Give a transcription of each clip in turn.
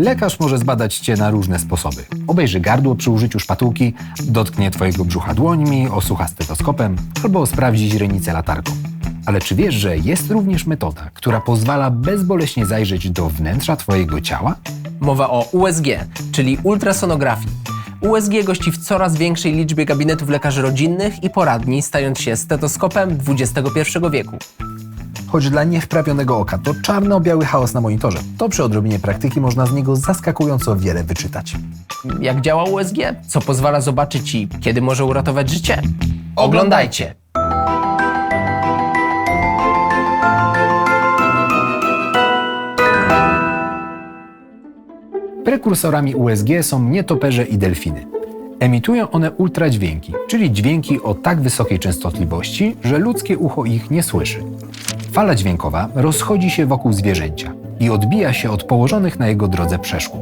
Lekarz może zbadać cię na różne sposoby. Obejrzy gardło przy użyciu szpatułki, dotknie twojego brzucha dłońmi, osłucha stetoskopem albo sprawdzi źrenicę latarką. Ale czy wiesz, że jest również metoda, która pozwala bezboleśnie zajrzeć do wnętrza twojego ciała? Mowa o USG, czyli ultrasonografii. USG gości w coraz większej liczbie gabinetów lekarzy rodzinnych i poradni, stając się stetoskopem XXI wieku. Choć dla niewprawionego oka to czarno-biały chaos na monitorze, to przy odrobinie praktyki można z niego zaskakująco wiele wyczytać. Jak działa USG? Co pozwala zobaczyć i kiedy może uratować życie? Oglądajcie! Prekursorami USG są nietoperze i delfiny. Emitują one ultradźwięki, czyli dźwięki o tak wysokiej częstotliwości, że ludzkie ucho ich nie słyszy. Fala dźwiękowa rozchodzi się wokół zwierzęcia i odbija się od położonych na jego drodze przeszkód.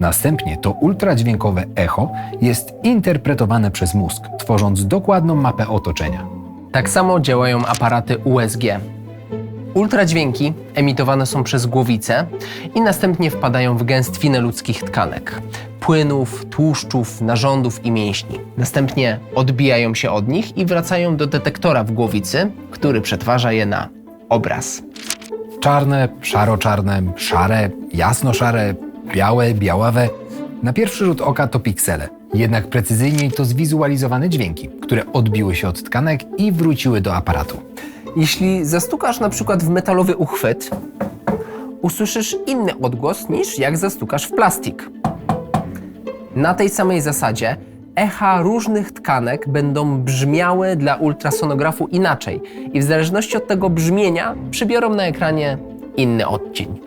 Następnie to ultradźwiękowe echo jest interpretowane przez mózg, tworząc dokładną mapę otoczenia. Tak samo działają aparaty USG. Ultradźwięki emitowane są przez głowicę i następnie wpadają w gęstwinę ludzkich tkanek, płynów, tłuszczów, narządów i mięśni. Następnie odbijają się od nich i wracają do detektora w głowicy, który przetwarza je na obraz. Czarne, szaro-czarne, szare, jasno-szare, białe, białawe. Na pierwszy rzut oka to piksele, jednak precyzyjniej to zwizualizowane dźwięki, które odbiły się od tkanek i wróciły do aparatu. Jeśli zastukasz na przykład w metalowy uchwyt, usłyszysz inny odgłos niż jak zastukasz w plastik. Na tej samej zasadzie echa różnych tkanek będą brzmiały dla ultrasonografu inaczej i w zależności od tego brzmienia przybiorą na ekranie inny odcień.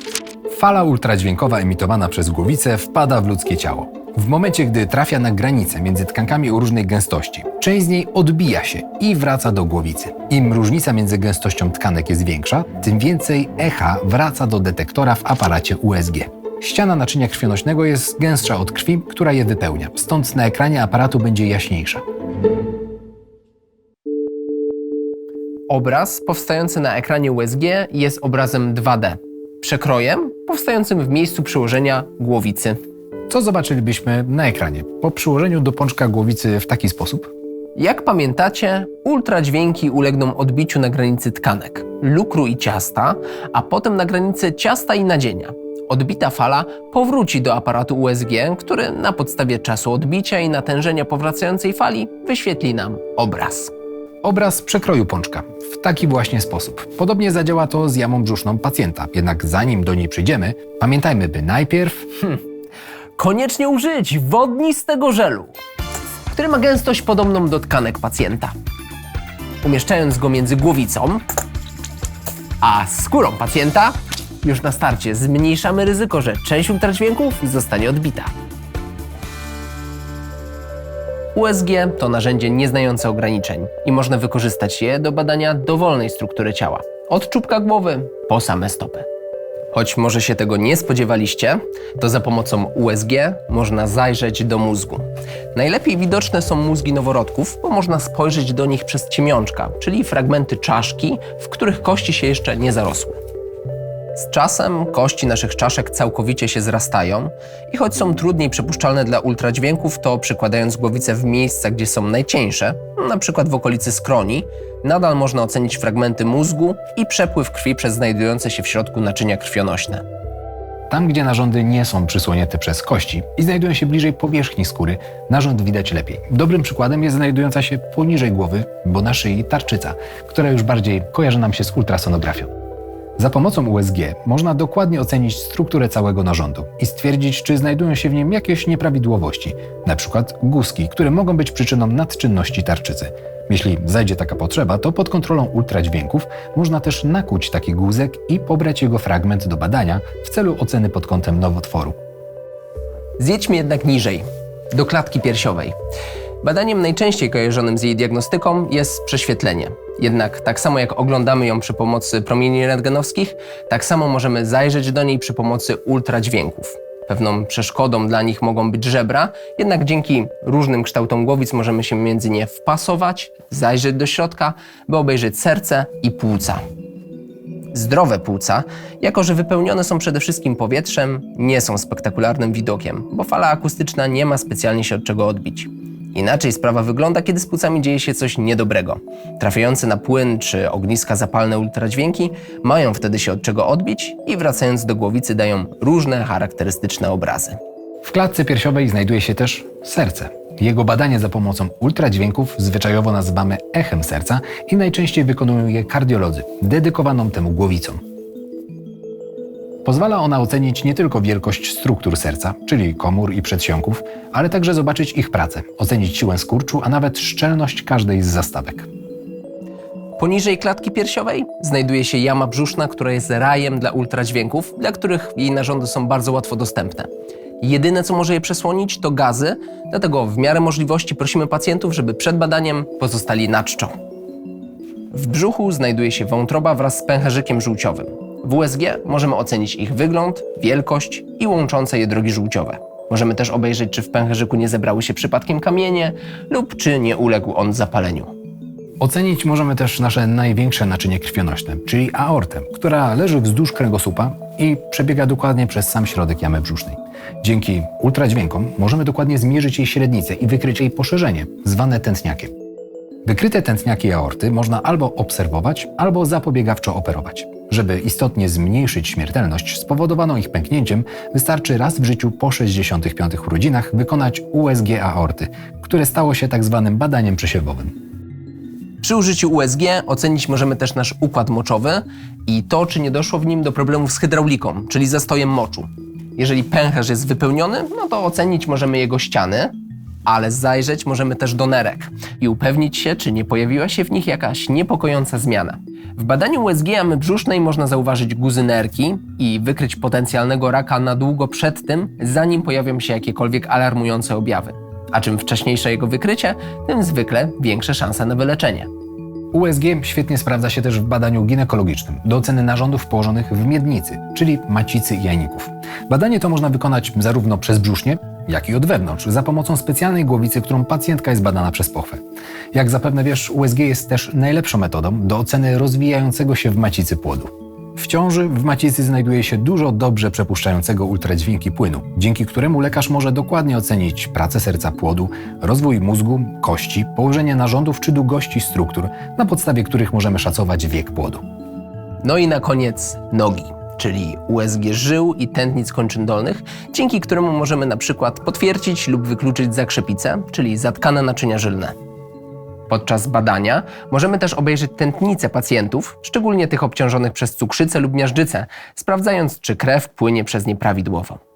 Fala ultradźwiękowa emitowana przez głowicę wpada w ludzkie ciało. W momencie, gdy trafia na granicę między tkankami o różnej gęstości, część z niej odbija się i wraca do głowicy. Im różnica między gęstością tkanek jest większa, tym więcej echa wraca do detektora w aparacie USG. Ściana naczynia krwionośnego jest gęstsza od krwi, która je wypełnia, stąd na ekranie aparatu będzie jaśniejsza. Obraz powstający na ekranie USG jest obrazem 2D, przekrojem powstającym w miejscu przyłożenia głowicy. Co zobaczylibyśmy na ekranie po przyłożeniu do pączka głowicy w taki sposób? Jak pamiętacie, ultradźwięki ulegną odbiciu na granicy tkanek, lukru i ciasta, a potem na granicy ciasta i nadzienia. Odbita fala powróci do aparatu USG, który na podstawie czasu odbicia i natężenia powracającej fali wyświetli nam obraz. Obraz przekroju pączka w taki właśnie sposób. Podobnie zadziała to z jamą brzuszną pacjenta, jednak zanim do niej przyjdziemy, pamiętajmy, by najpierw Koniecznie użyć wodnistego żelu, który ma gęstość podobną do tkanek pacjenta. Umieszczając go między głowicą a skórą pacjenta, już na starcie zmniejszamy ryzyko, że część ultradźwięków zostanie odbita. USG to narzędzie nieznające ograniczeń i można wykorzystać je do badania dowolnej struktury ciała, od czubka głowy po same stopy. Choć może się tego nie spodziewaliście, to za pomocą USG można zajrzeć do mózgu. Najlepiej widoczne są mózgi noworodków, bo można spojrzeć do nich przez ciemiączka, czyli fragmenty czaszki, w których kości się jeszcze nie zarosły. Z czasem kości naszych czaszek całkowicie się zrastają i choć są trudniej przepuszczalne dla ultradźwięków, to przykładając głowicę w miejsca, gdzie są najcieńsze, na przykład w okolicy skroni, nadal można ocenić fragmenty mózgu i przepływ krwi przez znajdujące się w środku naczynia krwionośne. tam, gdzie narządy nie są przysłonięte przez kości i znajdują się bliżej powierzchni skóry, narząd widać lepiej. Dobrym przykładem jest znajdująca się poniżej głowy, bo na szyi tarczyca, która już bardziej kojarzy nam się z ultrasonografią. Za pomocą USG można dokładnie ocenić strukturę całego narządu i stwierdzić, czy znajdują się w nim jakieś nieprawidłowości, np. guzki, które mogą być przyczyną nadczynności tarczycy. Jeśli zajdzie taka potrzeba, to pod kontrolą ultradźwięków można też nakuć taki guzek i pobrać jego fragment do badania w celu oceny pod kątem nowotworu. Zjedźmy jednak niżej, do klatki piersiowej. Badaniem najczęściej kojarzonym z jej diagnostyką jest prześwietlenie. Jednak tak samo jak oglądamy ją przy pomocy promieni rentgenowskich, tak samo możemy zajrzeć do niej przy pomocy ultradźwięków. Pewną przeszkodą dla nich mogą być żebra, jednak dzięki różnym kształtom głowic możemy się między nie wpasować, zajrzeć do środka, by obejrzeć serce i płuca. Zdrowe płuca, jako że wypełnione są przede wszystkim powietrzem, nie są spektakularnym widokiem, bo fala akustyczna nie ma specjalnie się od czego odbić. Inaczej sprawa wygląda, kiedy z płucami dzieje się coś niedobrego. Trafiające na płyn czy ogniska zapalne ultradźwięki mają wtedy się od czego odbić i wracając do głowicy dają różne charakterystyczne obrazy. W klatce piersiowej znajduje się też serce. Jego badanie za pomocą ultradźwięków zwyczajowo nazywamy echem serca i najczęściej wykonują je kardiolodzy, dedykowaną temu głowicą. Pozwala ona ocenić nie tylko wielkość struktur serca, czyli komór i przedsionków, ale także zobaczyć ich pracę, ocenić siłę skurczu, a nawet szczelność każdej z zastawek. Poniżej klatki piersiowej znajduje się jama brzuszna, która jest rajem dla ultradźwięków, dla których jej narządy są bardzo łatwo dostępne. Jedyne, co może je przesłonić, to gazy, dlatego w miarę możliwości prosimy pacjentów, żeby przed badaniem pozostali na czczo. W brzuchu znajduje się wątroba wraz z pęcherzykiem żółciowym. W USG możemy ocenić ich wygląd, wielkość i łączące je drogi żółciowe. Możemy też obejrzeć, czy w pęcherzyku nie zebrały się przypadkiem kamienie lub czy nie uległ on zapaleniu. Ocenić możemy też nasze największe naczynie krwionośne, czyli aortę, która leży wzdłuż kręgosłupa i przebiega dokładnie przez sam środek jamy brzusznej. Dzięki ultradźwiękom możemy dokładnie zmierzyć jej średnicę i wykryć jej poszerzenie, zwane tętniakiem. Wykryte tętniaki aorty można albo obserwować, albo zapobiegawczo operować. Żeby istotnie zmniejszyć śmiertelność spowodowaną ich pęknięciem, wystarczy raz w życiu po 65 urodzinach wykonać USG aorty, które stało się tak zwanym badaniem przesiewowym. Przy użyciu USG ocenić możemy też nasz układ moczowy i to, czy nie doszło w nim do problemów z hydrauliką, czyli zastojem moczu. Jeżeli pęcherz jest wypełniony, no to ocenić możemy jego ściany, ale zajrzeć możemy też do nerek i upewnić się, czy nie pojawiła się w nich jakaś niepokojąca zmiana. W badaniu USG jamy brzusznej można zauważyć guzy nerki i wykryć potencjalnego raka na długo przed tym, zanim pojawią się jakiekolwiek alarmujące objawy. A czym wcześniejsze jego wykrycie, tym zwykle większe szanse na wyleczenie. USG świetnie sprawdza się też w badaniu ginekologicznym do oceny narządów położonych w miednicy, czyli macicy jajników. Badanie to można wykonać zarówno przez brzusznie, jak i od wewnątrz, za pomocą specjalnej głowicy, którą pacjentka jest badana przez pochwę. Jak zapewne wiesz, USG jest też najlepszą metodą do oceny rozwijającego się w macicy płodu. W ciąży w macicy znajduje się dużo dobrze przepuszczającego ultradźwięki płynu, dzięki któremu lekarz może dokładnie ocenić pracę serca płodu, rozwój mózgu, kości, położenie narządów czy długości struktur, na podstawie których możemy szacować wiek płodu. No i na koniec nogi, czyli USG żył i tętnic kończyn dolnych, dzięki któremu możemy na przykład potwierdzić lub wykluczyć zakrzepice, czyli zatkane naczynia żylne. Podczas badania możemy też obejrzeć tętnice pacjentów, szczególnie tych obciążonych przez cukrzycę lub miażdżycę, sprawdzając, czy krew płynie przez nie prawidłowo.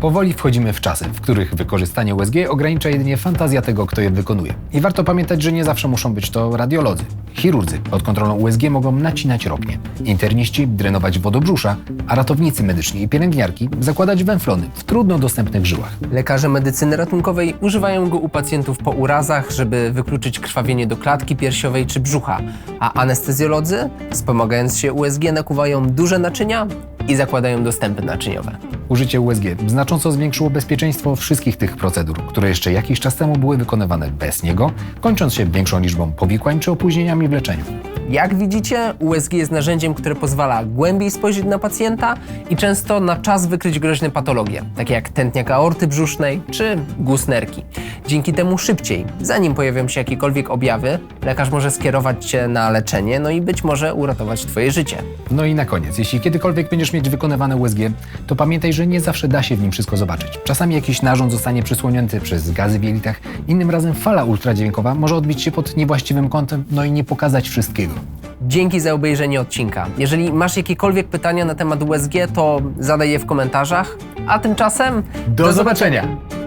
Powoli wchodzimy w czasy, w których wykorzystanie USG ogranicza jedynie fantazja tego, kto je wykonuje. I warto pamiętać, że nie zawsze muszą być to radiolodzy. Chirurdzy pod kontrolą USG mogą nacinać ropnie, interniści drenować wodobrzusza, a ratownicy medyczni i pielęgniarki zakładać węflony w trudno dostępnych żyłach. Lekarze medycyny ratunkowej używają go u pacjentów po urazach, żeby wykluczyć krwawienie do klatki piersiowej czy brzucha, a anestezjolodzy, wspomagając się USG, nakuwają duże naczynia i zakładają dostępy naczyniowe. Użycie USG znacząco zwiększyło bezpieczeństwo wszystkich tych procedur, które jeszcze jakiś czas temu były wykonywane bez niego, kończąc się większą liczbą powikłań czy opóźnieniami w leczeniu. Jak widzicie, USG jest narzędziem, które pozwala głębiej spojrzeć na pacjenta i często na czas wykryć groźne patologie, takie jak tętniak aorty brzusznej czy guz nerki. Dzięki temu szybciej, zanim pojawią się jakiekolwiek objawy, lekarz może skierować Cię na leczenie, no i być może uratować Twoje życie. No i na koniec, jeśli kiedykolwiek będziesz mieć wykonywane USG, to pamiętaj, że nie zawsze da się w nim wszystko zobaczyć. Czasami jakiś narząd zostanie przysłonięty przez gazy w jelitach, innym razem fala ultradźwiękowa może odbić się pod niewłaściwym kątem, no i nie pokazać wszystkiego. Dzięki za obejrzenie odcinka. Jeżeli masz jakiekolwiek pytania na temat USG, to zadaj je w komentarzach. A tymczasem Do zobaczenia!